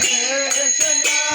天神啊！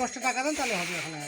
দশটা টাকা দেন তাহলে হবে ওখানে।